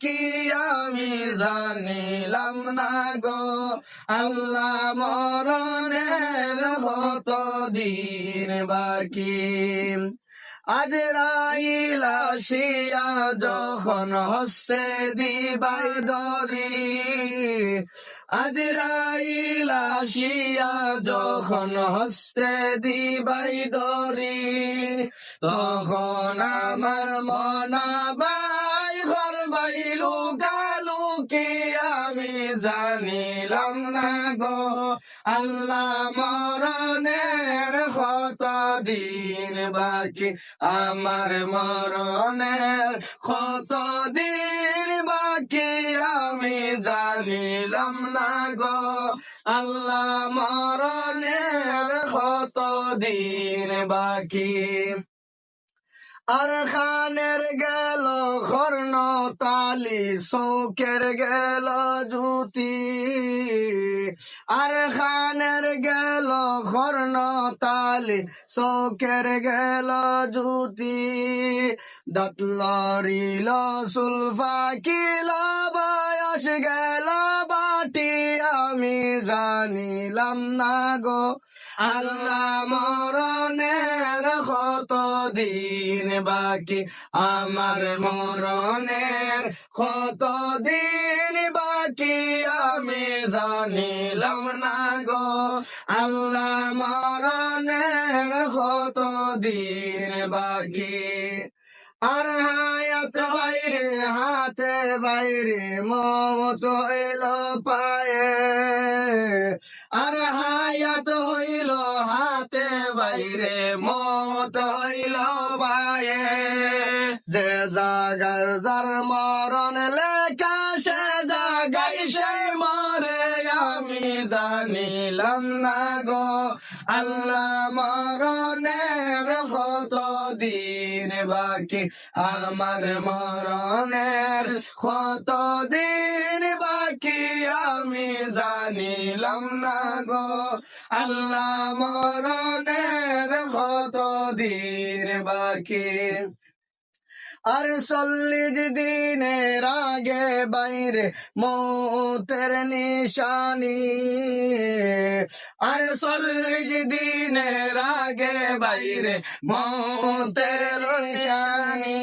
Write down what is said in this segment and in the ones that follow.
বাকি আমি জানিলাম না গো? আল্লাহ মরণের কত দিন বাকি। আজ রাইলা যখন হস্তে দিবাই দরি। আজ রাইলা যখন হস্তে দিবাই দরি। তখন আমার মনা বাই ঘর বাইলু কালু আমি জানিলাম না গো? আল্লাহ মরণের কত দিন বাকি? আমার মরণের কত দিন বাকি? আমি জানিলাম না গো। আল্লাহ মরণের কত দিন বাকি? আর খানের গেল কর্ণ তালি শোকের গেল জুতি আর খানের গেল কর্ণ তালি শোকের গেল জুতি দতলরিল সুলফা কিল বয়স গেল বাটি, আমি জানিলাম না গো আল্লাহ মরণের কত দিন বাকি? আমার মরণের কত দিন বাকি? আমি জানিলাম না গো। আল্লাহ মরণের কত দিন বাকি? আর হায়াত বাইরে, হাতে বাইরে মত হইল পায়ে। আর হায়াত হাতে বাইরে মত হইল পায়ে। যে জাগার যার মরণ লেখা, সে জাগাই সে মরে। আমি জানিলাম না গো, আল্লাহ মরণের কত দিন বাকি? আমার মরণের কত দিন বাকি? আমি জানিলাম না গো, আল্লাহ দিন বাকি। আর চল্লিশ দিনের আগে বাইরে মৌতের নিশানি। আর চল্লিশ দিনের আগে বাইরে মৌতের নিশানি।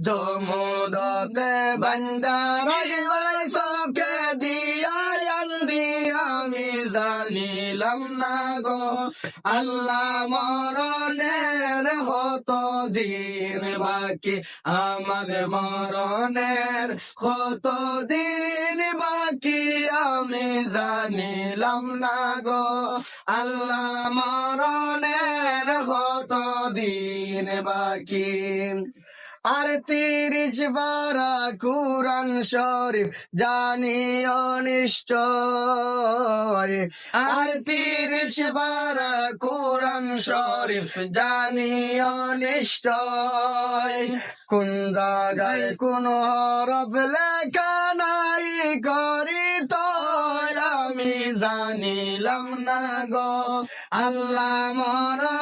জমুদতে বান্দার আগবাই চোখে জানিলাম না গো। আল্লাহ মরণের কত দিন বাকি। আমার মরণের কত দিন বাকি। আমি জানিলাম না গো। আল্লাহ মরণের কত দিন বাকি। আর তিরিশ বারা কুরান শরীফ জানি অনিষ্ট আর তিরিশ বারা কুরান শরীফ জানি অনিশ্চয় কোন জায়গায় কোন হরফ লেখা নাই করি তো আমি জানিলাম না গো। আল্লাহ কত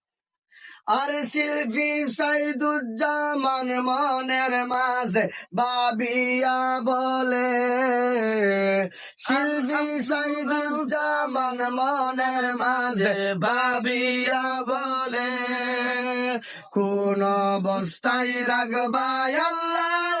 আর শিল্পী সাইদুজ্জামান মনের মাঝে বাবিয়া বলে। শিল্পী সাইদুজ্জামান মনের মাঝে বাবিয়া বলে। কোন অবস্থায় রাখবাই আল্লাহ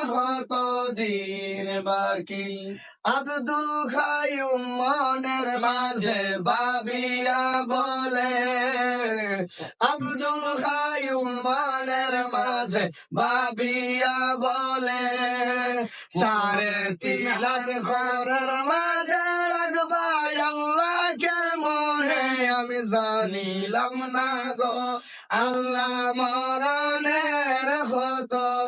কত দিন বাকি? আব্দুল খায়ুম মনের মাঝে বাবিয়া বলে, আব্দুল খায়ুম মনের মাঝে বাবিয়া বলে সারে তিলাক খরের মাঝে রাখবাই মনে, আমি জানিলাম না গো, আল্লাহ কত